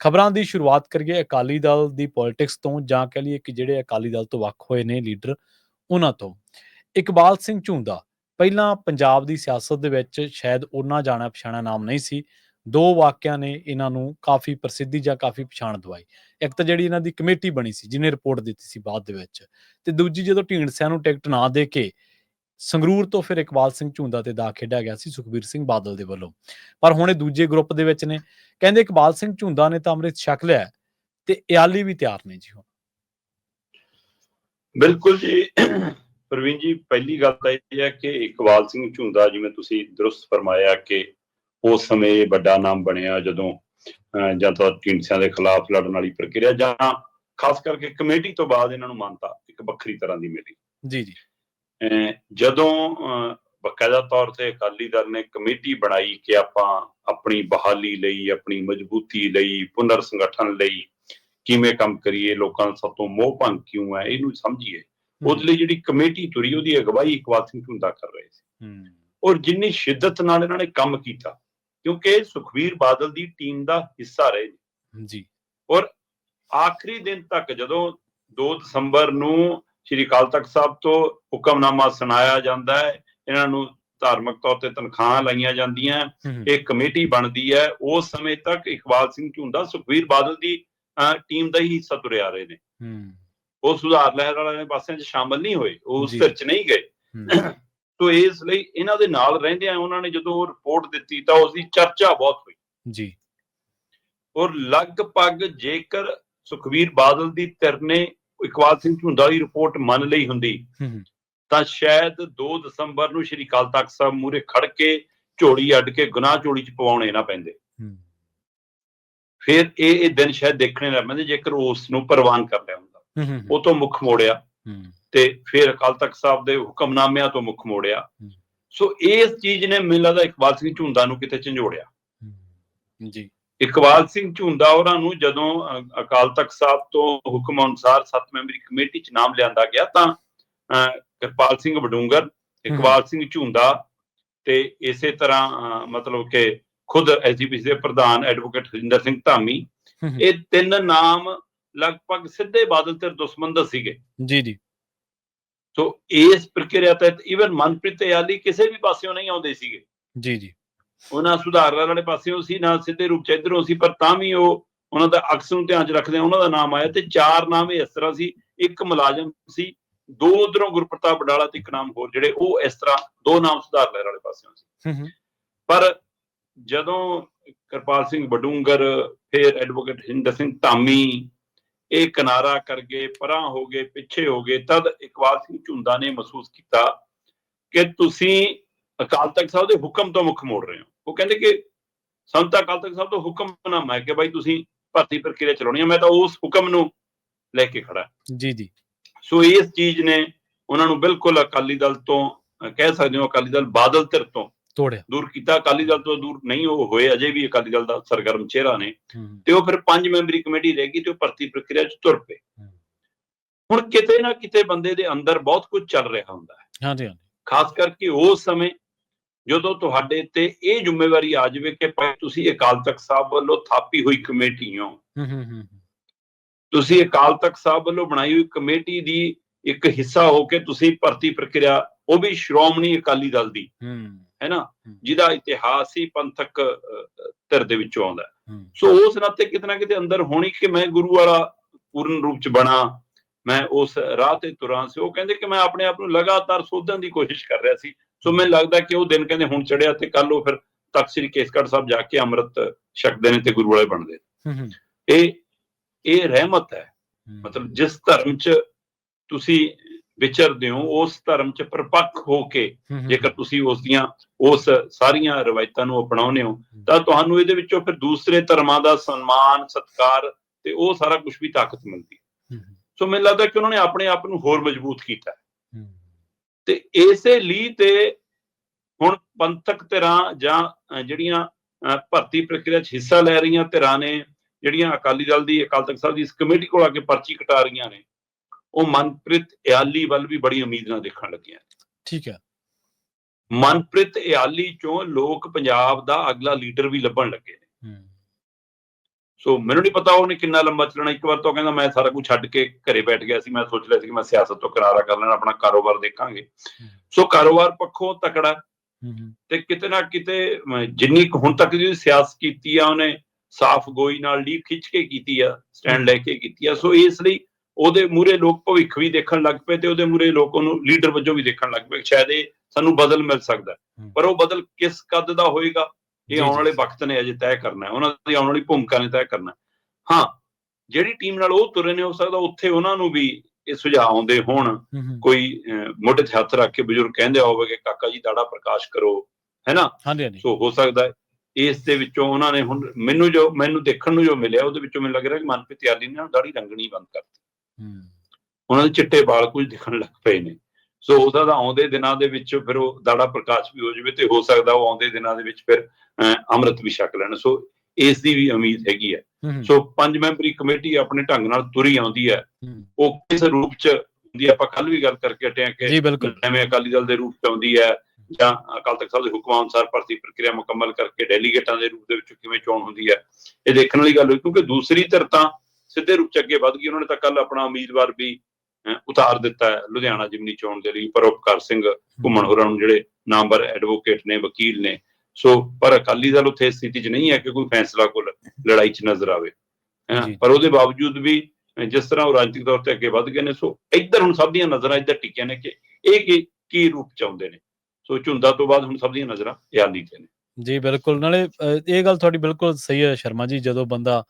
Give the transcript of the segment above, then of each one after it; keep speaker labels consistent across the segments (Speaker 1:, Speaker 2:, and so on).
Speaker 1: ਖਬਰਾਂ ਦੀ ਸ਼ੁਰੂਆਤ ਕਰੀਏ ਅਕਾਲੀ ਦਲ ਦੀ ਪੋਲਿਟਿਕਸ ਤੋਂ, ਜਾਂ ਕਹ ਲਈਏ ਕਿ ਜਿਹੜੇ ਅਕਾਲੀ ਦਲ ਤੋਂ ਵੱਖ ਹੋਏ ਨੇ ਲੀਡਰ ਉਹਨਾਂ ਤੋਂ। ਇਕਬਾਲ ਸਿੰਘ ਝੁੰਦਾ, ਪਹਿਲਾਂ ਪੰਜਾਬ ਦੀ ਸਿਆਸਤ ਦੇ ਵਿੱਚ ਸ਼ਾਇਦ ਉਹਨਾਂ ਜਾਣਾ ਪਛਾਣਾ ਨਾਮ ਨਹੀਂ ਸੀ। ਦੋ ਵਾਕਿਆਂ ਨੇ ਇਹਨਾਂ ਨੂੰ ਕਾਫੀ ਪ੍ਰਸਿੱਧੀ ਜਾਂ ਕਾਫੀ ਪਛਾਣ ਦਵਾਈ। ਇੱਕ ਤਾਂ ਜਿਹੜੀ ਇਹਨਾਂ ਦੀ ਕਮੇਟੀ ਬਣੀ ਸੀ, ਜਿਹਨੇ ਰਿਪੋਰਟ ਦਿੱਤੀ ਸੀ ਬਾਅਦ ਦੇ ਵਿੱਚ। ਤੇ ਦੂਜੀ ਜਦੋਂ ਢੀਂਡਸਿਆਂ ਨੂੰ ਟਿਕਟ ਨਾ ਦੇ ਕੇ ਸੰਗਰੂਰ ਤੋਂ ਫਿਰ ਇਕਬਾਲ ਸਿੰਘ ਝੁੰਦਾ ਤੇ ਦਾ ਖੇਡਿਆ ਗਿਆ ਸੀ ਸੁਖਬੀਰ ਸਿੰਘ ਬਾਦਲ ਦੇ ਵੱਲੋਂ। ਪਰ ਹੁਣ ਇਹ ਦੂਜੇ ਗਰੁੱਪ ਦੇ ਵਿੱਚ ਨੇ। ਕਹਿੰਦੇ ਇਕਬਾਲ ਸਿੰਘ ਝੁੰਦਾ ਨੇ ਤਾਂ ਅੰਮ੍ਰਿਤ ਛਕ ਲਿਆ ਤੇ ਇਆਲੀ ਵੀ ਤਿਆਰ ਨੇ ਜੀ ਹੁਣ।
Speaker 2: ਬਿਲਕੁਲ ਜੀ। ਪ੍ਰਵੀਨ ਜੀ ਪਹਿਲੀ ਗੱਲ ਤਾਂ ਇਹ ਹੈ ਕਿ ਇਕਬਾਲ ਸਿੰਘ ਝੁੰਦਾ ਜਿਵੇਂ ਤੁਸੀਂ ਦਰੁਸਤ ਫਰਮਾਇਆ ਕਿ ਉਸ ਸਮੇਂ ਇਹ ਵੱਡਾ ਨਾਮ ਬਣਿਆ ਜਦੋਂ ਜਾਂ ਤਾਂ ਟਿੰਡਸਿਆਂ ਦੇ ਖਿਲਾਫ ਲੜਨ ਵਾਲੀ ਪ੍ਰਕਿਰਿਆ ਜਾਂ ਖਾਸ ਕਰਕੇ ਕਮੇਟੀ ਤੋਂ ਬਾਅਦ ਇਹਨਾਂ ਨੂੰ ਮਾਨਤਾ ਇੱਕ ਵੱਖਰੀ ਤਰ੍ਹਾਂ ਦੀ ਮਿਲੀ।
Speaker 1: ਜੀ ਜੀ।
Speaker 2: ਜਦੋਂ ਬਕਾਇਦਾ ਤੌਰ ਤੇ ਅਕਾਲੀ ਦਲ ਨੇ ਕਮੇਟੀ ਬਣਾਈ ਕਿ ਆਪਾਂ ਆਪਣੀ ਬਹਾਲੀ ਲਈ ਆਪਣੀ ਮਜ਼ਬੂਤੀ ਲਈ ਪੁਨਰ ਸੰਗਠਨ ਲਈ ਕਿਵੇਂ ਕੰਮ ਕਰੀਏ ਲੋਕਾਂ ਦਾ ਸਭ ਤੋਂ ਮੋਹ ਭੰਗ ਕਿਉਂ ਹੈ ਇਹਨੂੰ ਸਮਝੀਏ। ਉਹਦੇ ਲਈ ਜਿਹੜੀ ਕਮੇਟੀ ਤੁਰੀ ਉਹਦੀ ਅਗਵਾਈ ਇਕਬਾਲ ਸਿੰਘ ਝੁੰਦਾ ਕਰ ਰਹੇ ਸੀ। ਔਰ ਜਿੰਨੀ ਸ਼ਿੱਦਤ ਨਾਲ ਇਹਨਾਂ ਨੇ ਕੰਮ ਕੀਤਾ ਕਿਉਂਕਿ ਸੁਖਵੀਰ ਬਾਦਲ ਦੀ ਟੀਮ ਦਾ ਹਿੱਸਾ ਰਹੇ।
Speaker 1: ਜੀ।
Speaker 2: ਔਰ ਆਖਰੀ ਦਿਨ ਤੱਕ ਜਦੋਂ 2 ਦਸੰਬਰ ਨੂੰ ਸ਼੍ਰੀ ਅਕਾਲ ਤਖਤ ਸਾਹਿਬ ਤੋਂ ਹੁਕਮਨਾਮਾ ਸੁਣਾਇਆ ਜਾਂਦਾ ਹੈ। ਇਹਨਾਂ ਨੂੰ ਧਾਰਮਿਕ ਤੌਰ ਤੇ ਤਨਖਾਹਾਂ ਲਾਈਆਂ ਜਾਂਦੀਆਂ ਇਹ ਕਮੇਟੀ ਬਣਦੀ ਹੈ। ਉਸ ਸਮੇਂ ਤੱਕ ਇਕਬਾਲ ਸਿੰਘ ਝੁੰਦਾ ਸੁਖਵੀਰ ਬਾਦਲ ਦੀ ਟੀਮ ਦਾ ਹੀ ਹਿੱਸਾ ਤੁਰੇ ਆ ਰਹੇ ਨੇ। ਉਹ ਸੁਧਾਰ ਲਹਿਰ ਵਾਲਿਆਂ ਦੇ ਪਾਸਿਆਂ 'ਚ ਸ਼ਾਮਲ ਨਹੀਂ ਹੋਏ। ਉਹ ਉਸ। ਧਿਰ 'ਚ ਨਹੀਂ ਗਏ। ਤੋ ਇਸ ਲਈ ਇਹਨਾਂ ਦੇ ਨਾਲ ਰਹਿੰਦਿਆਂ ਉਹਨਾਂ ਨੇ ਜਦੋਂ ਰਿਪੋਰਟ ਦਿੱਤੀ ਤਾਂ ਉਸ ਦੀ ਚਰਚਾ ਬਹੁਤ ਹੋਈ।
Speaker 1: ਜੀ।
Speaker 2: ਔਰ ਲਗਭਗ ਜੇਕਰ ਸੁਖਵੀਰ ਬਾਦਲ ਦੀ ਧਿਰ ਨੇ ਇਕਬਾਲ ਸਿੰਘ ਝੁੰਦਾ ਦੀ ਰਿਪੋਰਟ ਮੰਨ ਲਈ ਹੁੰਦੀ। ਤਾਂ ਸ਼ਾਇਦ 2 ਦਸੰਬਰ ਨੂੰ ਸ਼੍ਰੀ ਅਕਾਲ ਤਖਤ ਸਾਹਿਬ ਮੂਰੇ ਖੜ ਕੇ ਝੋਲੀ ਅੱਡ ਕੇ ਗੁਨਾਹ ਝੋਲੀ 'ਚ ਪਵਾਉਣੇ ਨਾ ਪੈਂਦੇ। ਫਿਰ ਇਹ ਇਹ ਦਿਨ ਸ਼ਾਇਦ ਦੇਖਣੇ ਨਾ ਪੈਂਦੇ ਜੇਕਰ ਉਸ ਨੂੰ ਪ੍ਰਵਾਨ ਕਰ ਲਿਆ ਹੁੰਦਾ। ਉਹ ਤੋਂ ਮੁੱਖ ਮੋੜਿਆ। ਤੇ ਫਿਰ ਅਕਾਲ ਤਖਤ ਸਾਹਿਬ ਦੇ ਹੁਕਮਨਾਮਿਆਂ ਤੋਂ ਮੁੱਖ ਮੋੜਿਆ। ਸੋ ਇਸ ਚੀਜ਼ ਨੇ ਮੈਨੂੰ ਲੱਗਦਾ ਇਕਬਾਲ ਸਿੰਘ ਝੁੰਦਾ ਨੂੰ ਕਿਤੇ ਝੰਜੋੜਿਆ।
Speaker 1: ਜੀ।
Speaker 2: ਇਕਬਾਲ ਸਿੰਘ ਝੁੰਦਾ ਉਹਨਾਂ ਨੂੰ ਜਦੋਂ ਅਕਾਲ ਤਖਤ ਸਾਹਿਬ ਤੋਂ ਹੁਕਮ ਅਨੁਸਾਰ ਸੱਤ ਮੈਂਬਰੀ ਕਮੇਟੀ 'ਚ ਨਾਮ ਲਿਆਂਦਾ ਗਿਆ ਤਾਂ ਕਿਰਪਾਲ ਸਿੰਘ ਵਡੂੰਗਰ ਇਕਬਾਲ ਸਿੰਘ ਝੁੰਦਾ ਤੇ ਇਸੇ ਤਰ੍ਹਾਂ ਮਤਲਬ ਕਿ ਖੁਦ ਐਸਜੀਪੀਸੀ ਦੇ ਪ੍ਰਧਾਨ ਐਡਵੋਕੇਟ ਹਰਿੰਦਰ ਸਿੰਘ ਧਾਮੀ। ਇਹ ਤਿੰਨ ਨਾਮ ਲਗਭਗ ਸਿੱਧੇ ਬਾਦਲ ਤੇ ਦੁਸ਼ਮਣ ਸੀਗੇ।
Speaker 1: ਜੀ ਜੀ।
Speaker 2: ਸੋ ਇਸ ਪ੍ਰਕਿਰਿਆ ਤਹਿਤ ਇਵਨ ਮਨਪ੍ਰੀਤ ਯਾਲੀ ਕਿਸੇ ਵੀ ਪਾਸਿਓਂ ਨਹੀਂ ਆਉਂਦੇ ਸੀਗੇ।
Speaker 1: ਜੀ ਜੀ।
Speaker 2: ਉਹਨਾਂ ਸੁਧਾਰਾਂ ਵਾਲੇ ਪਾਸਿਓਂ ਸੀ ਨਾ ਸਿੱਧੇ ਰੂਪ ਚ ਇਧਰੋਂ ਸੀ ਪਰ ਤਾਂ ਵੀ ਉਹ ਉਹਨਾਂ ਦਾ ਅਕਸ ਨੂੰ ਧਿਆਨ ਚ ਰੱਖਦੇ ਉਹਨਾਂ ਦਾ ਨਾਮ ਆਇਆ ਤੇ ਚਾਰ ਨਾਮ ਇਸ ਤਰ੍ਹਾਂ ਸੀ ਇੱਕ ਮੁਲਾਜ਼ਮ ਸੀ ਦੋ ਉਧਰੋਂ ਗੁਰਪ੍ਰਤਾਪ ਬਡਾਲਾ ਤੇ ਇੱਕ ਨਾਮ ਹੋਰ ਜਿਹੜੇ ਉਹ ਇਸ ਤਰ੍ਹਾਂ ਦੋ ਨਾਮ ਸੁਧਾਰ ਲਹਿਰ ਵਾਲੇ ਪਾਸਿਓਂ ਸੀ। ਪਰ ਜਦੋਂ ਕਿਰਪਾਲ ਸਿੰਘ ਬਡੂੰਗਰ ਫਿਰ ਐਡਵੋਕੇਟ ਹਿੰਦਰ ਸਿੰਘ ਧਾਮੀ ਇਹ ਕਿਨਾਰਾ ਕਰ ਗਏ ਪਰਾਂ ਹੋ ਗਏ ਪਿੱਛੇ ਹੋ ਗਏ ਤਦ ਇਕਬਾਲ ਸਿੰਘ ਝੁੰਦਾ ਨੇ ਮਹਿਸੂਸ ਕੀਤਾ ਕਿ ਤੁਸੀਂ ਅਕਾਲ ਤਖਤ ਸਾਹਿਬ ਦੇ ਹੁਕਮ ਤੋਂ ਮੁੱਖ ਮੋੜ ਰਹੇ ਹੋ। ਉਹ ਕਹਿੰਦੇ ਕਿ ਸੰਤ ਅਕਾਲ ਤਖਤ ਸਾਹਿਬ ਤੋਂ ਹੁਕਮਨਾਮਾ ਹੈ ਕਿ ਭਾਈ ਤੁਸੀਂ ਭਰਤੀ ਪ੍ਰਕਿਰਿਆ ਚਲਾਉਣੀ ਹੈ। ਮੈਂ ਤਾਂ ਉਸ ਹੁਕਮ ਨੂੰ ਲੈ ਕੇ ਖੜਾ।
Speaker 1: ਜੀ ਜੀ।
Speaker 2: ਸੋ ਇਸ ਚੀਜ਼ ਨੇ ਉਹਨਾਂ ਨੂੰ ਬਿਲਕੁਲ ਅਕਾਲੀ ਦਲ ਤੋਂ ਕਹਿ ਸਕਦੇ ਹੋ ਅਕਾਲੀ ਦਲ ਬਾਦਲ ਧਿਰ ਤੋਂ
Speaker 1: ਤੋੜਿਆ।
Speaker 2: ਦੂਰ ਕੀਤਾ। ਅਕਾਲੀ ਦਲ ਤੋਂ ਦੂਰ ਨਹੀਂ ਉਹ ਹੋਏ ਅਜੇ ਵੀ ਅਕਾਲੀ ਦਲ ਦਾ ਸਰਗਰਮ ਚਿਹਰਾ ਨੇ। ਤੇ ਉਹ ਫਿਰ ਪੰਜ ਮੈਂਬਰੀ ਕਮੇਟੀ ਰਹਿ ਗਈ ਤੇ ਉਹ ਭਰਤੀ ਪ੍ਰਕਿਰਿਆ 'ਚ ਤੁਰ ਪਏ। ਹੁਣ ਕਿਤੇ ਨਾ ਕਿਤੇ ਬੰਦੇ ਦੇ ਅੰਦਰ ਬਹੁਤ ਕੁਝ ਚੱਲ ਰਿਹਾ ਹੁੰਦਾ ਹੈ।
Speaker 1: ਹਾਂਜੀ ਹਾਂਜੀ।
Speaker 2: ਖਾਸ ਕਰਕੇ ਉਸ ਸਮੇਂ ਜਦੋਂ ਤੁਹਾਡੇ ਤੇ ਇਹ ਜ਼ਿੰਮੇਵਾਰੀ ਆ ਜਾਵੇ ਕਿ ਭਾਈ ਤੁਸੀਂ ਅਕਾਲ ਤਖਤ ਸਾਹਿਬ ਵੱਲੋਂ ਥਾਪੀ ਹੋਈ ਕਮੇਟੀ ਹੋ।
Speaker 1: ਹੂੰ ਹੂੰ ਹੂੰ
Speaker 2: ਤੁਸੀਂ ਅਕਾਲ ਤਖਤ ਸਾਹਿਬ ਵੱਲੋਂ ਬਣਾਈ ਹੋਈ ਕਮੇਟੀ ਦੀ ਇੱਕ ਹਿੱਸਾ ਹੋ ਕੇ ਤੁਸੀਂ ਭਰਤੀ ਪ੍ਰਕਿਰਿਆ ਉਹ ਵੀ ਸ਼੍ਰੋਮਣੀ ਅਕਾਲੀ ਦਲ ਦੀ
Speaker 1: ਹੂੰ।
Speaker 2: ਹੈ ਨਾ। ਜਿਹਦਾ ਇਤਿਹਾਸ ਹੀ ਪੰਥਕ ਧਿਰ ਦੇ ਵਿੱਚੋਂ ਆਉਂਦਾ। ਸੋ ਉਸ ਨਾਤੇ ਕਿਤੇ ਨਾ ਕਿਤੇ ਅੰਦਰ ਹੋਣੀ ਕਿ ਮੈਂ ਗੁਰੂ ਵਾਲਾ ਪੂਰਨ ਰੂਪ ਚ ਬਣਾ ਮੈਂ ਉਸ ਰਾਹ ਤੇ ਤੁਰਾਂ ਸੀ। ਉਹ ਕਹਿੰਦੇ ਕਿ ਮੈਂ ਆਪਣੇ ਆਪ ਨੂੰ ਲਗਾਤਾਰ ਸੋਧਣ ਦੀ ਕੋਸ਼ਿਸ਼ ਕਰ ਰਿਹਾ ਸੀ। ਸੋ ਮੈਨੂੰ ਲੱਗਦਾ ਕਿ ਉਹ ਦਿਨ ਕਹਿੰਦੇ ਹੁਣ ਚੜਿਆ ਤੇ ਕੱਲ ਉਹ ਫਿਰ ਤਖਤ ਸ੍ਰੀ ਕੇਸਗੜ੍ਹ ਸਾਹਿਬ ਜਾ ਕੇ ਅੰਮ੍ਰਿਤ ਛਕਦੇ ਨੇ ਤੇ ਗੁਰੂ ਵਾਲੇ ਬਣਦੇ ਨੇ।
Speaker 1: ਹੂੰ ਹੂੰ
Speaker 2: ਇਹ ਇਹ ਰਹਿਮਤ ਹੈ। ਮਤਲਬ ਜਿਸ ਧਰਮ ਚ ਤੁਸੀਂ ਵਿਚਰਦੇ ਹੋ ਉਸ ਧਰਮ ਚ ਪਰਪੱਕ ਹੋ ਕੇ। ਜੇਕਰ ਤੁਸੀਂ ਉਸ ਦੀਆਂ ਉਸ ਸਾਰੀਆਂ ਰਵਾਇਤਾਂ ਨੂੰ ਅਪਣਾਉਂਦੇ ਹੋ ਤਾਂ ਤੁਹਾਨੂੰ ਇਹਦੇ ਵਿੱਚੋਂ ਫਿਰ ਦੂਸਰੇ ਧਰਮਾਂ ਦਾ ਸਨਮਾਨ ਸਤਿਕਾਰ ਤੇ ਉਹ ਸਾਰਾ ਕੁਝ ਵੀ ਤਾਕਤ ਮਿਲਦੀ ਸੋ ਮੈਨੂੰ ਲੱਗਦਾ ਕਿ ਉਹਨਾਂ ਨੇ ਆਪਣੇ ਆਪ ਨੂੰ ਹੋਰ ਮਜ਼ਬੂਤ ਕੀਤਾ। ਤੇ ਇਸੇ ਲਈ ਤੇ ਹੁਣ ਪੰਥਕ ਧਿਰਾਂ ਜਾਂ ਜਿਹੜੀਆਂ ਭਰਤੀ ਪ੍ਰਕਿਰਿਆ 'ਚ ਹਿੱਸਾ ਲੈ ਰਹੀਆਂ ਧਿਰਾਂ ਨੇ ਜਿਹੜੀਆਂ ਅਕਾਲੀ ਦਲ ਦੀ ਅਕਾਲ ਤਖਤ ਸਾਹਿਬ ਦੀ ਇਸ ਕਮੇਟੀ ਕੋਲ ਆ ਕੇ ਪਰਚੀ ਕਟਾ ਰਹੀਆਂ ਨੇ ਉਹ ਮਨਪ੍ਰੀਤ ਇਆਲੀ ਵੱਲ ਵੀ ਬੜੀ ਉਮੀਦ ਨਾਲ ਦੇਖਣ ਲੱਗੀਆਂ
Speaker 1: ਠੀਕ ਹੈ।
Speaker 2: ਮਨਪ੍ਰੀਤ ਇਆਲੀ ਚੋਂ ਲੋਕ ਪੰਜਾਬ ਦਾ ਅਗਲਾ ਲੀਡਰ ਵੀ ਲੱਭਣ ਲੱਗੇ ਨੇ।
Speaker 1: ਹੂੰ।
Speaker 2: ਸੋ ਮੈਨੂੰ ਨਹੀਂ ਪਤਾ ਉਹਨੇ ਕਿੰਨਾ ਲੰਬਾ ਚੱਲਣਾ। ਇੱਕ ਵਾਰ ਤਾਂ ਕਹਿੰਦਾ ਮੈਂ ਸਾਰਾ ਕੁਝ ਛੱਡ ਕੇ ਘਰੇ ਬੈਠ ਗਿਆ ਸੀ। ਮੈਂ ਸੋਚ ਲਿਆ ਸੀ ਕਿ ਮੈਂ ਸਿਆਸਤ ਤੋਂ ਕਿਨਾਰਾ ਕਰ ਲੈਣਾ ਆਪਣਾ ਕਾਰੋਬਾਰ ਦੇਖਾਂਗੇ। ਸੋ ਕਾਰੋਬਾਰ ਪੱਖੋਂ ਤਕੜਾ। ਤੇ ਕਿਤੇ ਨਾ ਕਿਤੇ ਜਿੰਨੀ ਹੁਣ ਤੱਕ ਦੀ ਸਿਆਸਤ ਕੀਤੀ ਆ ਉਹਨੇ ਸਾਫ਼ ਗੋਈ ਨਾਲ ਲੀਕ ਖਿੱਚ ਕੇ ਕੀਤੀ ਆ ਸਟੈਂਡ ਲੈ ਕੇ ਕੀਤੀ ਆ। ਸੋ ਇਸ ਲਈ ਉਹਦੇ ਮੂਰੇ ਲੋਕ ਭਵਿੱਖ ਵੀ ਦੇਖਣ ਲੱਗ ਪਏ ਤੇ ਉਹਦੇ ਮੂਰੇ ਲੋਕ ਉਹਨੂੰ ਲੀਡਰ ਵਜੋਂ ਵੀ ਦੇਖਣ ਲੱਗ ਪਏ। ਸ਼ਾਇਦ ਇਹ ਸਾਨੂੰ ਬਦਲ ਮਿਲ ਸਕਦਾ। ਪਰ ਉਹ ਬਦਲ ਕਿਸ ਕੱਦ ਦਾ ਹੋਏਗਾ ਇਹ ਆਉਣ। ਵਾਲੇ ਵਕਤ ਨੇ ਅਜੇ ਤੈਅ ਕਰਨਾ ਹੈ ਉਹਨਾਂ ਦੀ ਆਉਣ ਵਾਲੀ ਭੂਮਿਕਾ ਨੇ ਤੈਅ ਕਰਨਾ ਹੈ। ਜਿਹੜੀ ਟੀਮ ਨਾਲ ਉਹ ਤੁਰੇ ਨੇ ਹੋ ਸਕਦਾ ਉੱਥੇ ਉਹਨਾਂ ਨੂੰ ਵੀ ਇਹ ਸੁਝਾਅ ਆਉਂਦੇ ਹੋਣ। ਕੋਈ ਮੋਢੇ ਤੇ ਹੱਥ ਰੱਖ ਕੇ ਬਜ਼ੁਰਗ ਕਹਿੰਦੇ ਹੋਵੇ ਕਿ ਕਾਕਾ ਜੀ ਦਾੜਾ ਪ੍ਰਕਾਸ਼ ਕਰੋ ਹੈਨਾ?
Speaker 1: ਹਾਂਜੀ ਹਾਂਜੀ।
Speaker 2: ਸੋ ਹੋ ਸਕਦਾ ਹੈ ਇਸ ਦੇ ਵਿੱਚੋਂ ਉਹਨਾਂ ਨੇ ਹੁਣ ਮੈਨੂੰ ਜੋ ਮੈਨੂੰ ਦੇਖਣ ਨੂੰ ਜੋ ਮਿਲਿਆ ਉਹਦੇ ਵਿੱਚੋਂ ਮੈਨੂੰ ਲੱਗ ਰਿਹਾ ਕਿ ਮਨਪ੍ਰੀਤ ਯਾਲੀ ਨੇ ਦਾੜੀ ਰੰਗਣੀ ਬੰਦ ਕਰਤੀ।
Speaker 1: ਹੂੰ।
Speaker 2: ਉਹਨਾਂ ਦੇ ਚਿੱਟੇ ਵਾਲ ਕੁਝ ਦਿਖਣ ਲੱਗ ਪਏ ਨੇ। ਸੋ ਉਹਦਾ ਤਾਂ ਆਉਂਦੇ ਦਿਨਾਂ ਦੇ ਵਿੱਚ ਫਿਰ ਉਹ ਦਾੜਾ ਪ੍ਰਕਾਸ਼ ਵੀ ਹੋ ਜਾਵੇ ਤੇ ਹੋ ਸਕਦਾ ਉਹ ਆਉਂਦੇ ਦਿਨਾਂ ਦੇ ਵਿੱਚ ਫਿਰ ਅੰਮ੍ਰਿਤ ਵੀ ਛਕ ਲੈਣ। ਸੋ ਇਸ ਦੀ ਵੀ ਉਮੀਦ ਹੈਗੀ ਹੈ।
Speaker 1: ਹੂੰ ਹੂੰ।
Speaker 2: ਸੋ ਪੰਜ ਮੈਂਬਰੀ ਕਮੇਟੀ ਆਪਣੇ ਢੰਗ ਨਾਲ ਤੁਰੀ ਆਉਂਦੀ ਹੈ।
Speaker 1: ਹੂੰ।
Speaker 2: ਉਹ ਕਿਸ ਰੂਪ ਚ ਹੁੰਦੀ ਹੈ? ਆਪਾਂ ਕੱਲ ਵੀ ਗੱਲ ਕਰਕੇ ਹਟੇ ਹਾਂ ਕਿ ਐਵੇਂ ਅਕਾਲੀ ਦਲ ਦੇ ਰੂਪ ਚ ਆਉਂਦੀ ਹੈ ਜਾਂ ਅਕਾਲ ਤਖਤ ਸਾਹਿਬ ਦੇ ਹੁਕਮਾਂ ਅਨੁਸਾਰ ਭਰਤੀ ਪ੍ਰਕਿਰਿਆ ਮੁਕੰਮਲ ਕਰਕੇ ਡੈਲੀਗੇਟਾਂ ਦੇ ਰੂਪ ਦੇ ਵਿੱਚ ਕਿਵੇਂ ਚੋਣ ਹੁੰਦੀ ਹੈ ਇਹ ਦੇਖਣ ਵਾਲੀ ਗੱਲ ਹੋਈ। ਕਿਉਂਕਿ ਦੂਸਰੀ ਧਿਰ ਤਾਂ ਸਿੱਧੇ ਰੂਪ ਚ ਅੱਗੇ ਵਧ ਗਈ। ਉਹਨਾਂ ਨੇ ਤਾਂ ਕੱਲ ਆਪਣਾ ਉਮੀਦਵਾਰ ਵੀ ਉਤਾਰ ਦਿੱਤਾ ਲੁਧਿਆਣਾ ਜਿਮਨੀ ਚੋਣ ਦੇ ਲਈ ਪਰਉਪਕਾਰ ਸਿੰਘ ਘੁੰਮਣ ਹੋਰਾਂ ਨੂੰ ਜਿਹੜੇ ਨਾਮਵਰ ਐਡਵੋਕੇਟ ਨੇ ਵਕੀਲ ਨੇ। ਸੋ ਪਰ ਅਕਾਲੀ ਦਲ ਉੱਥੇ ਸਥਿਤੀ 'ਚ ਨਹੀਂ ਹੈ ਕਿ ਕੋਈ ਫੈਸਲਾ ਕੋਲ ਲੜਾਈ 'ਚ ਨਜ਼ਰ ਆਵੇ। ਪਰ ਉਹਦੇ ਬਾਵਜੂਦ ਵੀ ਜਿਸ ਤਰ੍ਹਾਂ ਉਹ ਰਾਜਨੀਤਿਕ ਤੌਰ ਤੇ ਅੱਗੇ ਵਧ ਗਏ ਨੇ ਸੋ ਇੱਧਰ ਹੁਣ ਸਭ ਦੀਆਂ ਨਜ਼ਰਾਂ ਇੱਧਰ ਟਿਕੀਆਂ ਨੇ ਕਿ ਇਹ ਕੀ ਕੀ ਰੂਪ ਚ ਆਉਂਦੇ ਨੇ। ਸੋ ਝੁੰਦਾ ਤੋਂ ਬਾਅਦ ਹੁਣ ਸਭ ਦੀਆਂ ਨਜ਼ਰਾਂ ਯਾਲੀ ਤੇ ਨੇ।
Speaker 1: ਜੀ ਬਿਲਕੁਲ। ਨਾਲੇ ਇਹ ਗੱਲ ਤੁਹਾਡੀ ਬਿਲਕੁਲ ਸਹੀ ਹੈ ਸ਼ਰਮਾ ਜੀ ਜਦੋਂ ਬੰਦਾ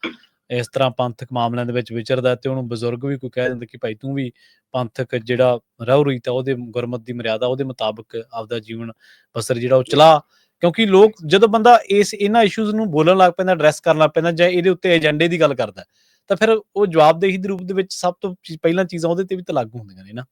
Speaker 1: ਇਸ ਤਰ੍ਹਾਂ ਪੰਥਕ ਮਾਮਲਿਆਂ ਦੇ ਵਿੱਚ ਵਿਚਰਦਾ ਤੇ ਉਹਨੂੰ ਬਜ਼ੁਰਗ ਵੀ ਕੋਈ ਕਹਿ ਦਿੰਦੇ ਕਿ ਭਾਈ ਤੂੰ ਵੀ ਪੰਥਕ ਜਿਹੜਾ ਰਹੂ ਰਹੀ ਤਾਂ ਉਹਦੇ ਗੁਰਮਤ ਦੀ ਮਰਿਆਦਾ ਉਹਦੇ ਮੁਤਾਬਕ ਆਪਦਾ ਜੀਵਨ ਬਸਰ ਜਿਹੜਾ ਉਹ ਚਲਾ, ਕਿਉਂਕਿ ਲੋਕ ਜਦੋਂ ਬੰਦਾ ਇਸ ਇਹਨਾਂ ਇਸ਼ੂਜ਼ ਨੂੰ ਬੋਲਣ ਲੱਗ ਪੈਂਦਾ ਐਡਰੈਸ ਕਰਨ ਲੱਗ ਪੈਂਦਾ ਜਾਂ ਇਹਦੇ ਉੱਤੇ ਏਜੰਡੇ ਦੀ ਗੱਲ ਕਰਦਾ ਤਾਂ ਫਿਰ ਉਹ ਜਵਾਬਦੇਹੀ ਦੇ ਰੂਪ ਦੇ ਵਿੱਚ ਸਭ ਤੋਂ ਪਹਿਲਾਂ ਚੀਜ਼ਾਂ ਉਹਦੇ ਤੇ ਵੀ ਤਾਂ ਲਾਗੂ ਹੁੰਦੀਆਂ ਨੇ ਨਾ।